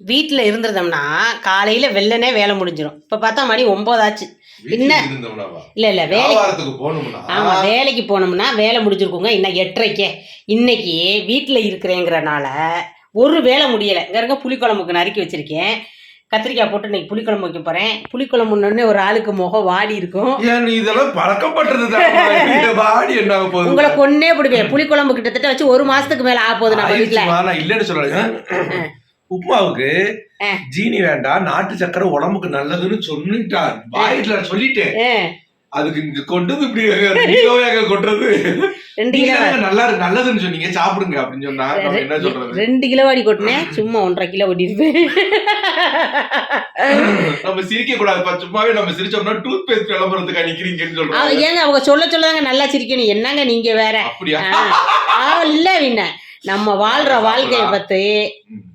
வீட்டில் இருந்திருந்தோம்னா காலையில் வெள்ளனே வேலை முடிஞ்சிடும் இப்போ பார்த்தா மணி ஒம்போதாச்சு என்ன? இல்லை இல்லை வேலை வியாபாரத்துக்கு போகணும்னா? ஆமாம் வேலைக்கு போனோம்னா வேலை முடிஞ்சிருக்குங்க இன்னும் எட்டரைக்கே. இன்னைக்கு வீட்டில் இருக்கிறேங்கிறனால ஒரு வேலை முடியலை. இங்கே இருக்க புளிக்குழம்புக்கு நறுக்கி வச்சிருக்கேன். கத்திரிக்காய் போட்டு இன்னைக்கு புளிக்குழம்பு வைக்க போகிறேன் புளிக்குழம்புன்னு ஒரு ஆளுக்கு முகம் வாடி இருக்கும். இதெல்லாம் பழக்கப்பட்டது வாடி என்ன போகுது? உங்களை கொன்னே பிடிப்பேன். புளிக்குழம்பு கிட்டத்தட்ட வச்சு ஒரு மாசத்துக்கு மேல ஆக போகுது நம்ம வீட்டுல நான் இல்லைன்னு சொல்றேன் உப்புமாவுக்கு ஆ. ஜீனி வேண்டாம் நாட்டு சக்கரை உடம்புக்கு நல்லதுன்னு சொல்லிட்டான் வாயில சொல்லிட்டேன். அதுக்கு இங்க கொண்டு இப்படி கிலோவாக கொட்டுறது. ரெண்டு கிலோ நல்லா நல்லதுன்னு சொன்னீங்க. சாப்பிடுங்க அப்படின்னு சொன்னா என்ன சொல்றது? ரெண்டு கிலோ வாடி கொட்டினேன். சும்மா ஒன்றரை கிலோ கொட்டிருப்பேன் நம்ம சிரிக்க கூடாது சும்மாவே நம்ம சிரிச்சோம்னா டூத் பேஸ்ட் விளம்பரத்துக்கு நிக்கிறீங்கன்னு அவங்க சொல்றாங்க ஏங்க அவங்க சொல்ல சொல்லதாங்க நல்லா சிரிக்கணும். என்னங்க நீங்க வேற? அப்படியா? இல்ல வின்ன நம்ம வாழ்ற வாழ்க்கைய பத்தி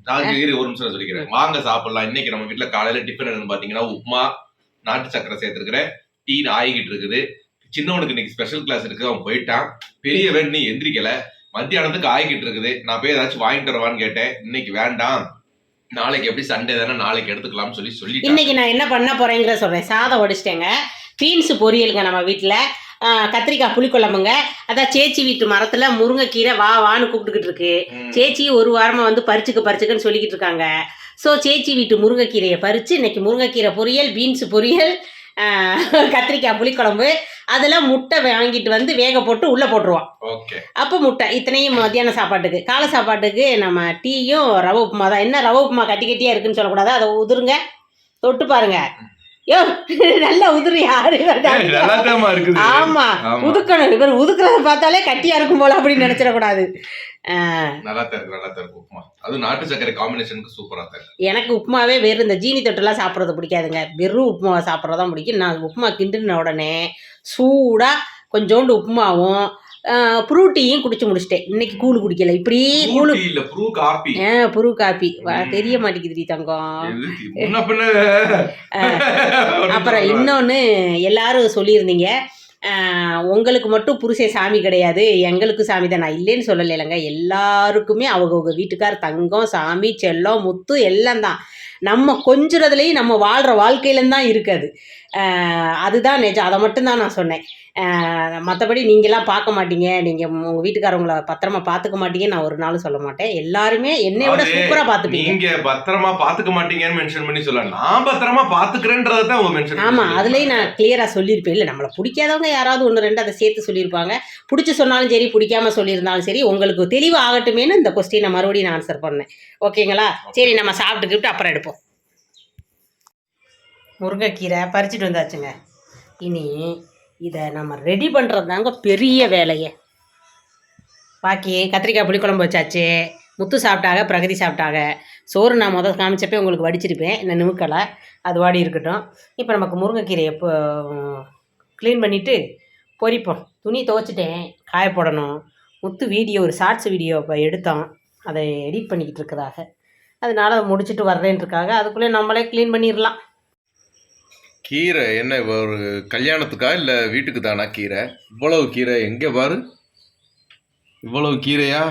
நான் இரு, ஒரு நிமிஷம் நான் சொல்லிக்கிறேன். வாங்க சாப்பிடலாம். இன்னைக்கு நம்ம வீட்டுல காலையில டிஃபன் என்னன்னு பாத்தீங்கன்னா உப்மா நாட்டு சக்கரை சேர்த்துருக்கிறேன். டீ ஆகிக்கிட்டு இருக்குது. சின்னவனுக்கு இன்னைக்கு ஸ்பெஷல் கிளாஸ் இருக்கு. அவன் போயிட்டான். பெரியவன் நீ எந்திரிக்கல. மத்தியானத்துக்கு ஆகிக்கிட்டு இருக்குது. நான் போய் ஏதாச்சும் வாங்கிட்டு வரவான்னு கேட்டேன். இன்னைக்கு வேண்டாம். நாளைக்கு எப்படி சண்டே தானே நாளைக்கு எடுத்துக்கலாம்னு சொல்லி சொல்லி இன்னைக்கு நான் என்ன பண்ண போறேங்கிற சொல்றேன். சாதம் வடிச்சிட்டேங்க. பீன்ஸ் பொரியலுங்க நம்ம வீட்டுல கத்திரிக்காய் புளிக்குழம்புங்க. அதான் சேச்சி வீட்டு மரத்துல முருங்கைக்கீரை வா வான்னு கூப்பிட்டுக்கிட்டு இருக்கு. சேச்சி ஒரு வாரமா வந்து பறிச்சுக்க பறிச்சுக்கன்னு சொல்லிக்கிட்டு இருக்காங்க. ஸோ சேச்சி வீட்டு முருங்கைக்கீரையை பறித்து இன்னைக்கு முருங்கைக்கீரை பொரியல் பீன்ஸ் பொரியல் கத்திரிக்காய் புளிக்குழம்பு அதெல்லாம் முட்டை வாங்கிட்டு வந்து வேக போட்டு உள்ளே போட்டுருவோம். அப்போ முட்டை இத்தனையும் மத்தியான சாப்பாட்டுக்கு. காலை சாப்பாட்டுக்கு நம்ம டீயும் ரவை உப்புமா தான் என்ன ரவை உப்புமா கட்டி கட்டியாக இருக்குன்னு சொல்லக்கூடாது? அதை உதிருங்க. தொட்டு பாருங்க. யோ நல்லா உதிரு யாரு ஆமா. உதுக்கணும் இவர் உதுக்குறத பார்த்தாலே கட்டியா இருக்கும் போல அப்படின்னு நினைச்சிடக்கூடாது. நல்லா தான் இருக்கு நல்லா தான் இருக்கு உப்புமா. அது நாட்டு சக்கரை காம்பினேஷனுக்கு சூப்பரா தான் இருக்கு. எனக்கு உப்புமாவே வெறும் இந்த ஜீனி தொட்டுலாம் சாப்பிட்றது பிடிக்காதுங்க. வெறும் உப்புமாவை சாப்பிட்றது தான் பிடிக்கும். நான் உப்புமா கிண்டின உடனே சூடாக கொஞ்சோண்டு உப்புமாவும் ஃப்ரூட்டியும் குடிச்சு முடிச்சிட்டேன். இன்னைக்கு கூழ் குடிக்கல. இப்படி கூழு ப்ரூ ஆ புரு காப்பி. தெரிய மாட்டேங்குதுடி தங்கம். அப்புறம் இன்னொன்று எல்லாரும் சொல்லியிருந்தீங்க. உங்களுக்கு மட்டும் புருஷன் சாமி கிடையாது எங்களுக்கு சாமி தான். நான் இல்லைன்னு சொல்லலை இல்லைங்க எல்லாருக்குமே அவங்கவுங்க வீட்டுக்கார் தங்கம் சாமி செல்லம் முத்து எல்லாம் தான். நம்ம கொஞ்சுறதுலேயும் நம்ம வாழ்கிற வாழ்க்கையிலும் தான் இருக்குது அதுதான் நிஜம். அதை மட்டும்தான் நான் சொன்னேன். மற்றபடி நீங்களாம் பார்க்க மாட்டீங்க. நீங்கள் உங்கள் வீட்டுக்காரவங்கள பத்திரமா பார்த்துக்க மாட்டீங்க. நான் ஒரு நாளும் சொல்ல மாட்டேன். எல்லாருமே என்னை விட சூப்பராக பார்த்துப்பீங்க. நீங்க பத்திரமா பாத்துக்க மாட்டீங்கன்னு மென்ஷன் பண்ணி சொல்ல நான் பத்திரமா பாத்துக்கிறேன்றத தான் உங்க மென்ஷன் ஆமா அதுலயும் நான் கிளியரா சொல்லியிருப்பேன். இல்லை நம்மளை பிடிக்காதவங்க யாராவது ஒன்று ரெண்டு அதை சேர்த்து சொல்லியிருப்பாங்க. பிடிச்சி சொன்னாலும் சரி பிடிக்காம சொல்லியிருந்தாலும் சரி உங்களுக்கு தெளிவு ஆகட்டுமேன்னு இந்த கொஸ்டினை மறுபடியும் நான் ஆன்சர் பண்ணேன். ஓகேங்களா சரி நம்ம சாப்பிட்டுக்கிட்டு அப்புறம் எடுப்போம். முருங்கைக்கீரை பறிச்சுட்டு வந்தாச்சுங்க. இனி இதை நம்ம ரெடி பண்ணுறது தாங்க பெரிய வேலையே. பாக்கி கத்திரிக்காய் புளிக்குழம்பு வச்சாச்சு. முத்து சாப்பிட்டாக பிரகதி சாப்பிட்டாக சோறு நான் முதல் காமிச்சப்பே உங்களுக்கு வடிச்சிருப்பேன். இந்த நிமுக்கலை அது வாடி இருக்கட்டும். இப்போ நமக்கு முருங்கைக்கீரையை இப்போ க்ளீன் பண்ணிவிட்டு பொரிப்போம். துணி துவைச்சிட்டேன். காய போடணும். முத்து வீடியோ ஒரு ஷார்ட்ஸ் வீடியோ இப்போ எடுத்தோம். அதை எடிட் பண்ணிக்கிட்டு இருக்கிறதாக அதனால் அதை முடிச்சுட்டு வர்றேன்றக்காக அதுக்குள்ளே நம்மளே க்ளீன் பண்ணிடலாம். கீரை என்ன ஒரு கல்யாணத்துக்கா இல்ல வீட்டுக்கு தானா கீரை? இவ்வளவு கீரை எங்க பாரு? இவ்வளவு கீரையா?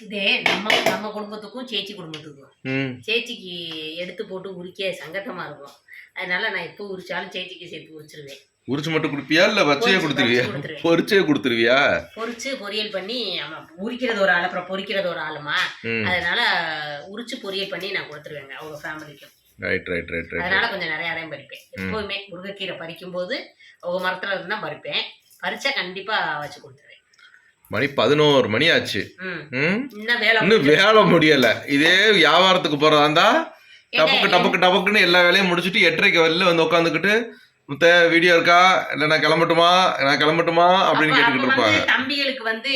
இதே நம்ம நம்ம குடும்பத்துக்கும் சேச்சி குடும்பத்துக்கும். ம். சேச்சிக்கு எடுத்து போட்டு உரிக்க சங்கட்டமாக இருக்கும். அதனால நான் எப்போ உரிச்சாலும் சேச்சிக்கு சேர்த்து உரிச்சிருவேன். உரிச்சு மட்டும் கொடுப்பியா இல்ல வச்சையே கொடுத்துருவியா. பொரிச்சே கொடுத்துருவியா? பொரிச்சு பொரியல் பண்ணி ஆமாம் உரிக்கிறது ஒரு ஆள் அப்புறம் பொரிக்கிறது ஒரு ஆளுமா? அதனால உரிச்சு பொரியல் பண்ணி நான் கொடுத்துருவேங்க அவங்க ஃபேமிலிக்கும் ரைட் ரைட் ரைட் ரைட் அதனால கொஞ்சம் நிறைய அதையும் பறிப்பேன். எப்போதுமே முருங்கைக்கீரை பறிக்கும் போது அவங்க மரத்துல இருந்து தான் பறிப்பேன். பறிச்சா கண்டிப்பா வச்சு கொடுத்துருவேன். மணி பதினோரு மணி ஆச்சு. இன்னும் வேலை வேலை முடியல. இதே வியாபாரத்துக்கு போறதா இருந்தா டபக்கு டபக்கு டபக்குன்னு எல்லா வேலையும் முடிச்சுட்டு எட்டரைக்கு வெளில வந்து உட்காந்துக்கிட்டு முத்த வீடியோ இருக்கா? இல்ல நான் கிளம்பட்டுமா? நான் கிளம்பட்டுமா? அப்படின்னு அப்ப- கேட்டுக்கிட்டு இருப்பாங்க. தம்பிகளுக்கு வந்து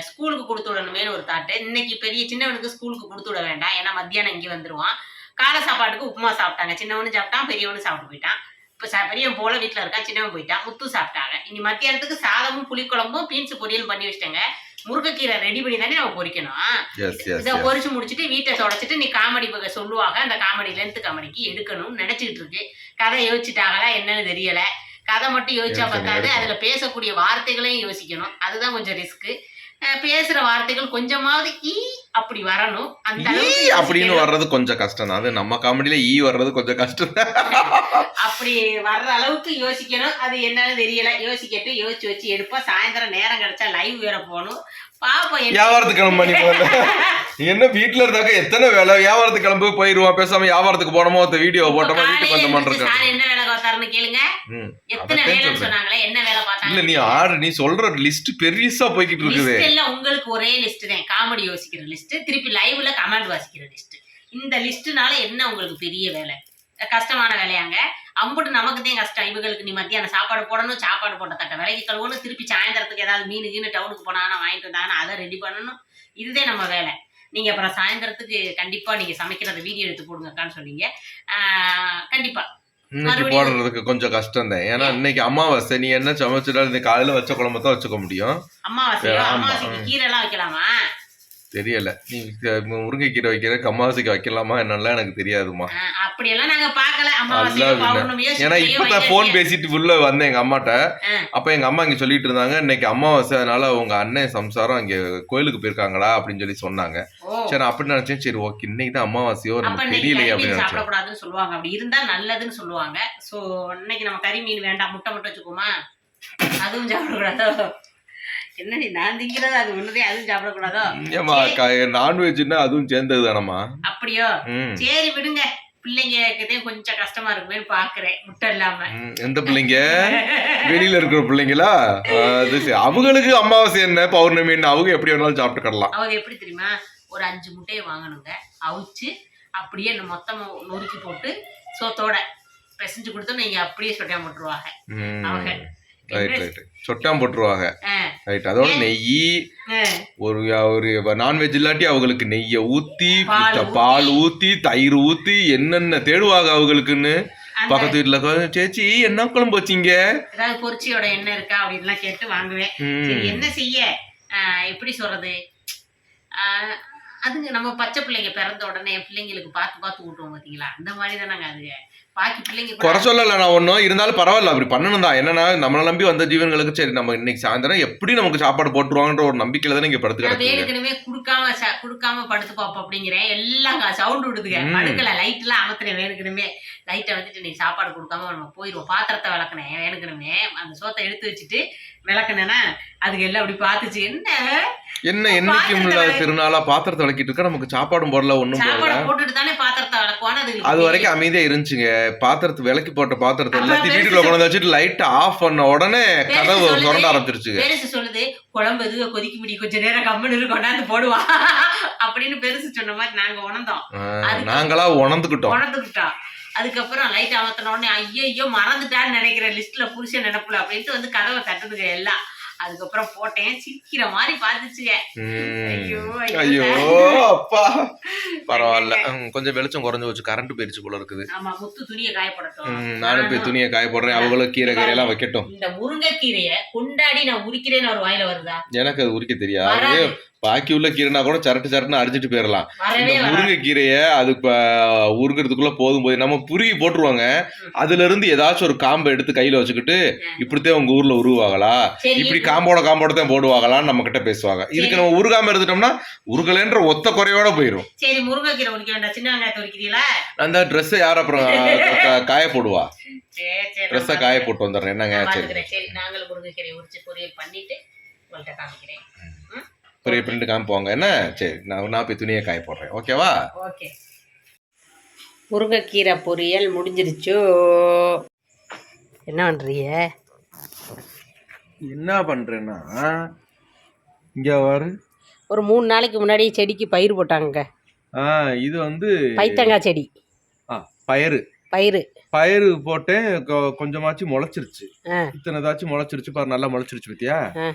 ஸ்கூலுக்கு கொடுத்து விடணுமேனு ஒரு தாட்டு இன்னைக்கு பெரிய சின்னவனுக்கு ஸ்கூலுக்கு கொடுத்து விட வேண்டாம். ஏன்னா மத்தியானம் இங்கே வந்துருவான். காலை சாப்பாட்டுக்கு உப்புமா சாப்பிட்டாங்க. சின்னவனும் சாப்பிட்டான் பெரியவனும் சாப்பிட்டு போயிட்டான். இப்போ பெரியவன் போல வீட்டில் இருக்கான் சின்னவன் போயிட்டான் முத்து சாப்பிட்டாங்க. இனி மத்தியானத்துக்கு சாதமும் புளிக்குழம்பும் பீன்ஸ் பொரியல் பண்ணி வச்சிட்டேங்க. முருங்கைக்கீரை ரெடி பண்ணி தானே நம்ம எஸ் இதை பொரிச்சு முடிச்சுட்டு வீட்டை தொடச்சிட்டு நீ காமெடி சொல்லுவாங்க. அந்த காமெடி லென்த் காமெடிக்கு எடுக்கணும்னு நினைச்சிட்டு இருக்கு. கதை யோசிச்சுட்டாங்களா என்னன்னு தெரியல. கதை மட்டும் யோசிச்சா பத்தாது. அதுல பேசக்கூடிய வார்த்தைகளையும் யோசிக்கணும். அதுதான் கொஞ்சம் ரிஸ்க்கு பேசுற வார்த்தைகள் கொஞ்சமாவது ஈ அப்படி வரணும். அந்த அப்படின்னு. வர்றது கொஞ்சம் கஷ்டம் தான். அது நம்ம காமெடியில ஈ வர்றது கொஞ்சம் கஷ்டம் தான். அப்படி வர்ற அளவுக்கு யோசிக்கணும். அது என்னன்னு தெரியல. யோசிக்கட்டு யோசிச்சு வச்சு எடுப்போம். சாயந்தரம் நேரம் கிடைச்சா லைவ் வேற போகணும். பாப்போம் வியாபாரத்துக்கு கிளம்ப போல என்ன வீட்டுல இருந்தாக்க எத்தனை வேலை? வியாபாரத்துக்கு கிளம்பு போயிருவோம் பேசாம வியாபாரத்துக்கு போனோமோ அந்த வீடியோ போட்டோமோ வீட்டுக்கு காலையில வந்த எழுந்திருச்சு மாட்டேன் சார் என்ன வேலை பார்த்தாருன்னு கேளுங்க. எத்தனை வேலைன்னு. சொன்னாங்களே? என்ன வேலை இல்ல பார்த்தாங்க நீ ஆர்டர் நீ சொல்ற லிஸ்ட் பெருசா போய்கிட்டு இருக்குது. எல்லாம் உங்களுக்கு ஒரே லிஸ்ட் தான். காமெடி யோசிக்கிற லிஸ்ட் திருப்பி லைவ்ல கமெண்ட் வாசிக்கிற லிஸ்ட் இந்த லிஸ்ட்னால என்ன உங்களுக்கு பெரிய வேலை? கஷ்டமான வேலையாங்க. அம்புட்டு நமக்கு தான் கஷ்டம். இவங்களுக்கு நீ மத்தியானம் சாப்பாடு போடணும் சாப்பாடு போட்ட தட்ட விலைக்கு கழுவணும் திருப்பி சாயந்தரத்துக்கு ஏதாவது மீன் கீனு டவுனுக்கு போனாங்கன்னா வாங்கிட்டு வந்தாங்கன்னா அதை ரெடி பண்ணணும். இதுதான் நம்ம வேலை. நீங்க அப்புறம் சாயந்தரத்துக்கு கண்டிப்பா நீங்க சமைக்கிறத வீடியோ எடுத்து போடுங்கக்கான்னு சொன்னீங்க. ஆஹ் கண்டிப்பா. இன்னைக்கு மறுபடியும் போடுறதுக்கு கொஞ்சம் கஷ்டம் தான் ஏன்னா இன்னைக்கு அமாவாசை. நீ என்ன சமைச்சிட்டாலும் இந்த காலையில வச்ச குழம்பு தான் வச்சுக்க முடியும். அமாவாசையோ? ஆமா, அமாவாசைக்கு. கீரை எல்லாம் வைக்கலாமா? தெரியல. முருங்கைக்கீரை வைக்கிற அமாவாசைக்கு வைக்கலாமா என்னெல்லாம் எனக்கு தெரியாதுமா அப்படியெல்லாம் நாங்க பார்க்கல. ஏன்னா இப்பதான் போன். பேசிட்டு உள்ள வந்தேன் எங்க அம்மாட்ட. அப்ப எங்க அம்மா இங்க சொல்லிட்டு இருந்தாங்க இன்னைக்கு அமாவாசை அதனால உங்க அண்ணன் சம்சாரம் அங்க கோயிலுக்கு போயிருக்காங்களா அப்படின்னு சொல்லி சொன்னாங்க. சரி நான் அப்படி நினைச்சேன் சரி ஓகே இன்னைக்கு தான் அமாவாசையோ நமக்கு தெரியலையே அப்படின்னு சாப்பிடக்கூடாதுன்னு சொல்லுவாங்க. அப்படி இருந்தா நல்லதுன்னு சொல்லுவாங்க. சோ இன்னைக்கு நம்ம கறி மீன் வேண்டாம் முட்டை மட்டும் வச்சுக்கோமா அதுவும் சாப்பிடக்கூடாதோ? என்னடி நான் திங்கிறது? அது ஒண்ணுதே அதுவும் சாப்பிடக்கூடாதோ? ஏமா நான்வெஜ்னா அதுவும் சேர்ந்தது தானம்மா அப்படியோ சரி விடுங்க. பிள்ளைங்களுக்குதே கொஞ்சம் கஷ்டமா இருக்குமேன்னு பாக்குறேன் முட்டை இல்லாம. எந்த பிள்ளைங்க? வெளியில இருக்கிற பிள்ளைங்களா. அவங்களுக்கு அமாவாசை என்ன பௌர்ணமி என்ன அவங்க எப்படி வேணாலும் சாப்பிட்டுக்கலாம் அவங்க எப்படி தெரியுமா? ஒரு அஞ்சு முட்டையை வாங்கணுங்க. அவிச்சு அப்படியே மொத்தமா நொறுக்கி போட்டு சோத்தோட பிசைஞ்சு கொடுத்தா நீங்க அப்படியே சொட்டியா போட்டுருவாங்க அவங்க ரைட் ரைட் சொட்டாம் போட்டுருவாங்க. ரைட் அதோட நெய். ஒரு ஒரு நான்வெஜ் இல்லாட்டி அவங்களுக்கு நெய்யை ஊத்தி பால் ஊத்தி. பால் ஊத்தி தயிர் ஊத்தி என்னென்ன தேடுவாங்க அவங்களுக்குன்னு? பக்கத்து வீட்டுல சேச்சி என்ன குழம்பு வச்சீங்க? ஏதாவது பொரிச்சியோட எண்ணெய் இருக்கா அப்படின்லாம் கேட்டு வாங்குவேன். என்ன செய்ய? எப்படி சொல்றது? அதுங்க நம்ம பச்சை பிள்ளைங்க பிறந்த உடனே பிள்ளைங்களுக்கு பார்த்து பார்த்து ஊட்டுவோம் பாத்தீங்களா? அந்த மாதிரி தானங்க அதுங்க. பாக்கி பிள்ளைங்க குறை சொல்லல நான் ஒன்றும் இருந்தாலும் பரவாயில்ல அப்படி பண்ணணும் தான் என்னன்னா நம்மளை நம்பி வந்த ஜீவன்களுக்கு சரி நம்ம இன்னைக்கு சாயந்தரம் எப்படி நமக்கு சாப்பாடு போட்டுருவாங்கன்ற ஒரு நம்பிக்கையில தான் நீங்க படுத்து நான் வேணுக்கணுமே குடுக்காம ச- குடுக்காம படுத்து பார்ப்போம் அப்படிங்கிறேன் எல்லாம் சவுண்ட் விடுதுங்க. ம். படுக்கல லைட் எல்லாம் அமர்த்தினேன் வேணுக்கணுமே. லைட்டை வந்துட்டு நீ சாப்பாடு கொடுக்காம நம்ம போயிடுவோம் பாத்திரத்தை விளக்குனேன் வேணுக்கணுமே. அந்த சோத்தை எடுத்து வச்சுட்டு விளக்குனேன்னா அதுக்கு எல்லாம் அப்படி பார்த்துச்சு. என்ன? என்ன என்னைக்கும் பாத்திரத்தை திருநாளா பாத்திரத்தை விளக்கிட்டு இருக்க? நமக்கு சாப்பாடும் போடல ஒண்ணும் போடல. அது. வரைக்கும் அமைதியா இருந்துச்சுங்க. பாத்திரத்தை விளக்கி போட்ட பாத்திரத்தை எல்லாத்தையும் வீட்டுக்குள்ள கொண்டு வச்சுட்டு லைட் ஆஃப் பண்ண உடனே கதவு. திறந்த ஆரம்பிச்சிருச்சுங்க. பெருசு சொல்லுது குழம்பு எதுவும் கொதிக்க முடி கொஞ்ச நேரம் கம்முன்னு கொண்டாந்து போடுவா. அப்படின்னு பெருசு சொன்ன மாதிரி நாங்க உணர்ந்தோம். நாங்களா உணர்ந்துக்கிட்டோம். உணர்ந்துக்கிட்டோம். அதுக்கப்புறம் லைட் அமர்த்தின உடனே ஐயோ மறந்துட்டான்னு நினைக்கிற லிஸ்ட்ல புருஷன் நினைப்புல அப்படின்ட்டு வந்து கதவை தட்டுதுங்க எல்லாம். அதுக்கப்புறம் போட்டேன். சிரிக்கிற மாதிரி பார்த்துச்சுங்க. உம். ஐயோ. அப்பா. பரவாயில்ல. கொஞ்சம் வெளிச்சம் குறைஞ்சு வச்சு கரண்ட் போயிருச்சு போல இருக்குது. ஆமா முத்து துணியை உம், நானும் போய் துணியை காய போடுறேன் அவங்களும் கீரை கீரை எல்லாம் வைக்கட்டும். இந்த முருங்கைக்கீரைய கொண்டாடி நான் உரிக்கிறேன்னு ஒரு வாயில வருதா? எனக்கு அது உரிக்க தெரியாது. பாக்கி உள்ள கீரைனா கூட சரட்டு சரட்டுன்னு அடிச்சிட்டு போயிடலாம் இந்த வரவே வராது. முருங்கை கீரையை அது இப்ப உருகிறதுக்குள்ள போதும் போது நம்ம புருகி போட்டுருவாங்க. அதுல இருந்து ஏதாச்சும் ஒரு காம்பை எடுத்து கையில வச்சுக்கிட்டு இப்படித்தான் உங்க ஊர்ல உருவாங்களா சரி இப்படி காம்போட காம்போட தான் போடுவாங்களான்னு நம்ம கிட்ட பேசுவாங்க. இதுக்கு நம்ம உருகாம இருந்துட்டோம்னா உருகலைன்ற ஒத்த குறையோட போயிரும். சரி முருங்கைக்கீரை உரிக்க வேண்டாம். சின்ன வெங்காயத்தை உரிக்கிறீங்களா? அந்த ட்ரெஸ் யார் அப்புறம் காய போடுவா? ட்ரெஸ்ஸை காய போட்டு வந்துடுறேன். என்னங்க. சரி. நாங்களும் முருங்கைக்கீரை உரிச்சு பொரியல் பண்ணிட்டு உங்கள்கிட்ட காமிக்கிறேன். பெரிய பிரிண்ட் காமிப்போங்க என்ன? சரி நான் நான் போய் துணியை காய போடுறேன். ஓகேவா? ஓகே. முருங்கைக்கீரை பொரியல் முடிஞ்சிருச்சு. என்ன பண்ணுறீங்க என்ன பண்றேன்னா இங்க வரு ஒரு மூணு நாளைக்கு முன்னாடி செடிக்கு பயிர் போட்டாங்க ஆ இது வந்து பைத்தங்காய் செடி. ஆ, பயறு. பயிர் பயறு போட்டேன். கொ- கொஞ்சமாச்சும் முளைச்சிருச்சு. ஆ. இத்தனைதாச்சும் முளைச்சிருச்சு. பாரு நல்லா முளைச்சிருச்சு பத்தியா? ஆ.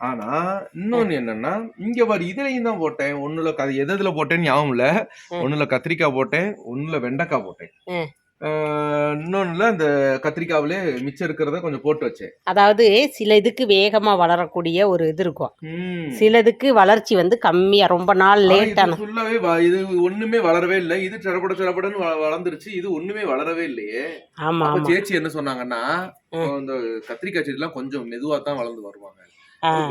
ஆனா இன்னொன்னு என்னன்னா இங்க பாரு இதுலயும் தான் போட்டேன். ஒண்ணுல க எது எதுல போட்டேன்னு ஞாபகம் இல்ல. ஒண்ணுல கத்திரிக்காய் போட்டேன் ஒண்ணுல வெண்டைக்காய் போட்டேன். இன்னொன்னுல அந்த கத்திரிக்காவிலே மிச்சம் இருக்கிறத கொஞ்சம் போட்டு வச்சேன். அதாவது சில இதுக்கு வேகமாக வளரக்கூடிய ஒரு இது இருக்கும். ம். சிலதுக்கு வளர்ச்சி வந்து கம்மியாக ரொம்ப நாள் ஆனா இது லேட்டான ஃபுல்லாவே இது ஒண்ணுமே வளரவே இல்லை. இது சடபட சடபடன்னு வ- வளர்ந்துருச்சு. இது ஒண்ணுமே வளரவே இல்லையே. ஆமாம் சேச்சி என்ன சொன்னாங்கன்னா. இந்த கத்திரிக்காய் செடி எல்லாம் கொஞ்சம் மெதுவா தான் வளர்ந்து வருவாங்க.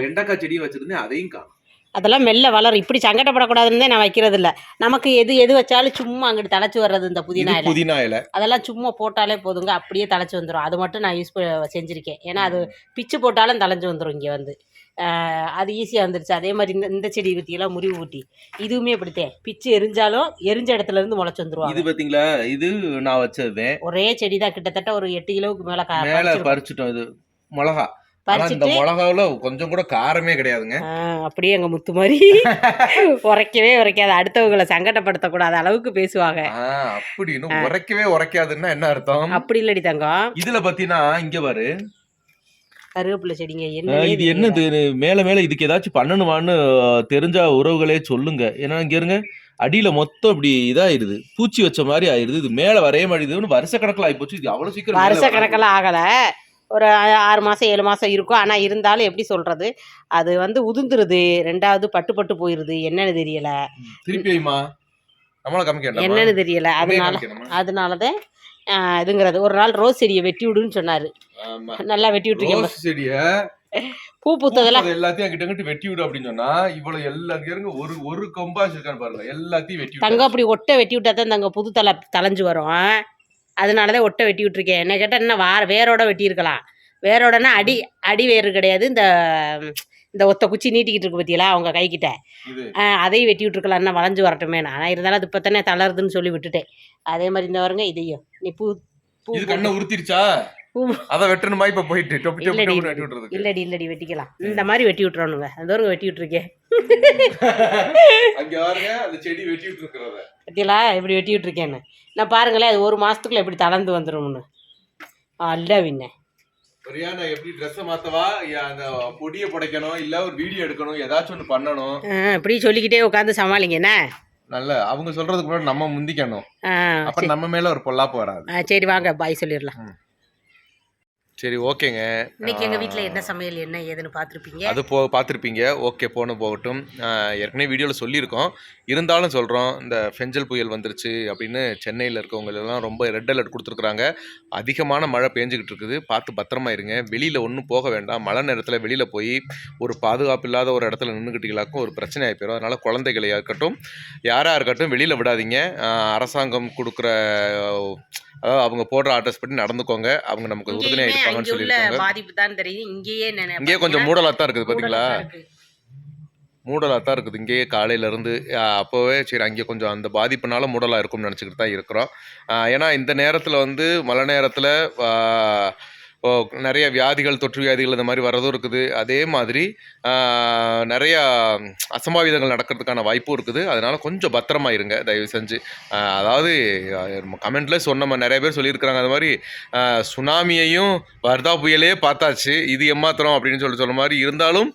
வெண்டைக்காய் செடியும் வச்சிருந்தேன் அதையும் காணும். அதெல்லாம் மெல்ல வளரும். இப்படி சங்கடப்படக்கூடாதுன்னு தான் நான் வைக்கிறது இல்ல நமக்கு எது எது வச்சாலும் சும்மா அங்கிட்டு தலைச்சு வர்றது இந்த புதினா இலை. புதினா இலை. அதெல்லாம் சும்மா போட்டாலே போதுங்க. அப்படியே தலைச்சு வந்துடும் அது மட்டும் நான் யூஸ் செஞ்சுருக்கேன். ஏன்னா அது பிச்சு போட்டாலும் தலைஞ்சு வந்துடும் இங்கே வந்து. அது ஈஸியாக வந்துருச்சு. அதே மாதிரி இந்த இந்த செடி பற்றியெல்லாம் முறிவு ஊட்டி. இதுவுமே இப்படித்தேன் பிச்சு எரிஞ்சாலும் எரிஞ்ச இடத்துல இருந்து முளைச்சு வந்துருவாங்க. இது பாத்தீங்களா? இது நான் வச்சது ஒரே செடி தான் கிட்டத்தட்ட ஒரு எட்டு கிலோவுக்கு மேலே மேல பறிச்சுட்டோம் இது. மிளகா. இந்த மிளகாவுல கொஞ்சம் கூட காரமே கிடையாதுங்க. அப்படியே எங்கள் முத்து மாதிரி உரைக்கவே உரைக்காது. அடுத்தவங்களை சங்கடப்படுத்தக்கூடாத அளவுக்கு பேசுவாங்க. அப்படின்னு உரைக்கவே உரைக்காதுன்னா என்ன அர்த்தம்? அப்படி இல்லடி தங்கம். இதுல பாத்தீங்கன்னா இங்க பாரு. கருவேப்பிலை செடிங்க. என்ன இது என்னது? மேல மேல இதுக்கு ஏதாச்சும் பண்ணணுமான்னு தெரிஞ்ச உறவுகளே சொல்லுங்க. ஏன்னா இங்க இருங்க. அடியில மொத்தம் இப்படி இதாயிருது. பூச்சி வச்ச மாதிரி ஆயிருது. இது மேல வரைய மாட்டேங்குதுன்னு வருஷ கணக்கில் ஆயிப்போச்சு. இது அவ்வளவு சீக்கிரம் வருஷ. கணக்கெல்லாம் ஆகலை. ஒரு ஆறு மாதம் ஏழு மாதம் இருக்கும். ஆனால் இருந்தாலும் எப்படி சொல்கிறது அது வந்து உதிர்ந்துருது. ரெண்டாவது பட்டு பட்டு போயிடுது என்னன்னு தெரியல. என்னன்னு தெரியல. அதனால அதனால தான் இதுங்கிறது. ஒரு நாள் ரோஸ் செடியை வெட்டி விடுன்னு சொன்னார். நல்லா வெட்டி விட்டுருக்கேன் செடிய பூ பூத்ததெல்லாம் பூத்தது எல்லாத்தையும் அங்கிட்டு வெட்டி விடு அப்படின்னு சொன்னா இவ்வளவு எல்லா இங்க இருங்க ஒரு ஒரு கொம்பாஸ் இருக்கான்னு பாருங்க. எல்லாத்தையும் வெட்டி விட்டு அப்படி ஒட்டை வெட்டி விட்டா தான் தங்க புது தலை தலைஞ்சு வரும். அதனால தான் ஒட்டை வெட்டி விட்டுருக்கேன். என்ன கேட்டால் என்ன வார வேரோட வெட்டியிருக்கலாம். வேரோடனா அடி அடி வேறு கிடையாது. இந்த இந்த ஒத்த குச்சி நீட்டிக்கிட்டு இருக்கு பத்தியலா அவங்க கைக்கிட்ட. அதையும் வெட்டி விட்டுருக்கலாம். என்ன வளைஞ்சு வரட்டுமே ஆனால் இருந்தாலும் அது இப்போ தானே தளருதுன்னு சொல்லி விட்டுட்டேன். அதே மாதிரி இந்த வருங்க இதையும். நீ பூ பூ கண்ணை உறுத்திருச்சா அத வெட்டணுமா? இப்ப போயிட்டு. டொப்பி டொப்பி வெட்டி விட்டுறதுக்கு. இல்லடி இல்லடி வெட்டிக்கலாம். இந்த மாதிரி வெட்டி விட்டுறணுங்க. அந்த வருங்க வெட்டி விட்டுருக்கேன். அங்க பாருங்க அந்த செடி வெட்டி விட்டு இருக்கிறத பத்தியலா இப்படி வெட்டி விட்டுருக்கேன்னு. நான் பாருங்களேன் அது ஒரு மாசத்துக்குள்ள எப்படி தளர்ந்து வந்துரும்னு. அல்ல வின்ன சரியா நான் எப்படி ட்ரெஸ் மாத்தவா? அந்த பொடியை புடைக்கணும் இல்ல ஒரு வீடியோ எடுக்கணும் ஏதாச்சும் ஒண்ணு பண்ணணும். இப்படி சொல்லிக்கிட்டே உட்காந்து சமாளிங்க என்ன? நல்ல அவங்க சொல்றதுக்கு முன்னாடி நம்ம முந்திக்கணும். அப்ப நம்ம மேல ஒரு பொல்லாப்பு வராது. சரி வாங்க பாய் சொல்லிடலாம். சரி ஓகேங்க. இன்னைக்கு எங்க வீட்ல என்ன சமையல் என்ன ஏதுன்னு பார்த்துருப்பீங்க? அது போ பார்த்துருப்பீங்க. ஓகே போன போகட்டும். ஏற்கனவே வீடியோவில் சொல்லியிருக்கோம். இருந்தாலும் சொல்கிறோம் இந்த ஃபெஞ்சல் புயல் வந்துருச்சு அப்படின்னு சென்னையில் இருக்கவங்க எல்லாம் ரொம்ப ரெட் அலர்ட் கொடுத்துருக்குறாங்க. அதிகமான மழை பேஞ்சுக்கிட்டு இருக்குது. பார்த்து பத்திரமா இருங்க. வெளியில் ஒன்றும் போக வேண்டாம். மழை நேரத்தில் வெளியில் போய் ஒரு பாதுகாப்பு இல்லாத ஒரு இடத்துல நின்றுக்கிட்டீங்களாக்கும் ஒரு பிரச்சனை ஆகி போயிடும் அதனால் குழந்தைகளையா இருக்கட்டும் யாராக இருக்கட்டும் வெளியில் விடாதீங்க. அரசாங்கம் கொடுக்குற அதாவது அவங்க போடுற அட்ரஸ் படி நடந்துக்கோங்க. அவங்க நமக்கு உறுதுணையாக இருப்பாங்கன்னு அங்கே உள்ள சொல்லியிருக்காங்க. பாதிப்பு தான் தெரியும் இங்கேயே கொஞ்சம் மூடலாக தான் இருக்குது மூடலா இருக்கு. மூடலாக தான் இருக்குது. இங்கேயே காலையிலேருந்து அப்போவே சரி அங்கே கொஞ்சம் அந்த பாதிப்புனால மூடலாக இருக்கும்னு நினச்சிக்கிட்டு தான் இருக்கிறோம். ஆஹ் ஏன்னா இந்த நேரத்தில் வந்து மழை நேரத்தில் நிறைய வியாதிகள் தொற்று வியாதிகள் இந்த மாதிரி வர்றதும் இருக்குது. அதே மாதிரி நிறையா அசம்பாவிதங்கள் நடக்கிறதுக்கான வாய்ப்பும் இருக்குது. அதனால் கொஞ்சம் பத்திரமா இருங்க தயவு செஞ்சு. அதாவது கமெண்ட்ல சொன்ன நிறைய பேர் சொல்லியிருக்கிறாங்க. அது மாதிரி சுனாமியையும் வர்தா புயலே பார்த்தாச்சு இது எம்மாத்திரம் அப்படின்னு சொல்லி சொல்ல மாதிரி இருந்தாலும்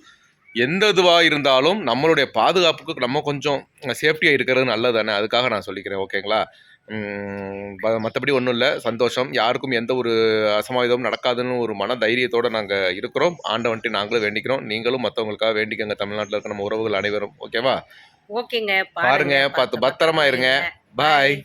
எந்த இதுவாக இருந்தாலும் நம்மளுடைய பாதுகாப்புக்கு நம்ம கொஞ்சம் சேஃப்டியாக இருக்கிறது நல்லது தானே. அதுக்காக நான் சொல்லிக்கிறேன். ஓகேங்களா? மற்றபடி ஒன்றும் இல்லை. சந்தோஷம். யாருக்கும் எந்த ஒரு அசம்பாவிதமும் நடக்காதுன்னு ஒரு மன தைரியத்தோடு நாங்கள் இருக்கிறோம். ஆண்டவன்ட்டு நாங்களும் வேண்டிக்கிறோம். நீங்களும் மற்றவங்களுக்காக வேண்டிக்கங்க. தமிழ்நாட்டில் இருக்க நம்ம உறவுகள் அனைவரும். ஓகேவா? ஓகேங்க. பாருங்க, பார்த்து பத்திரமா இருங்க. பாய்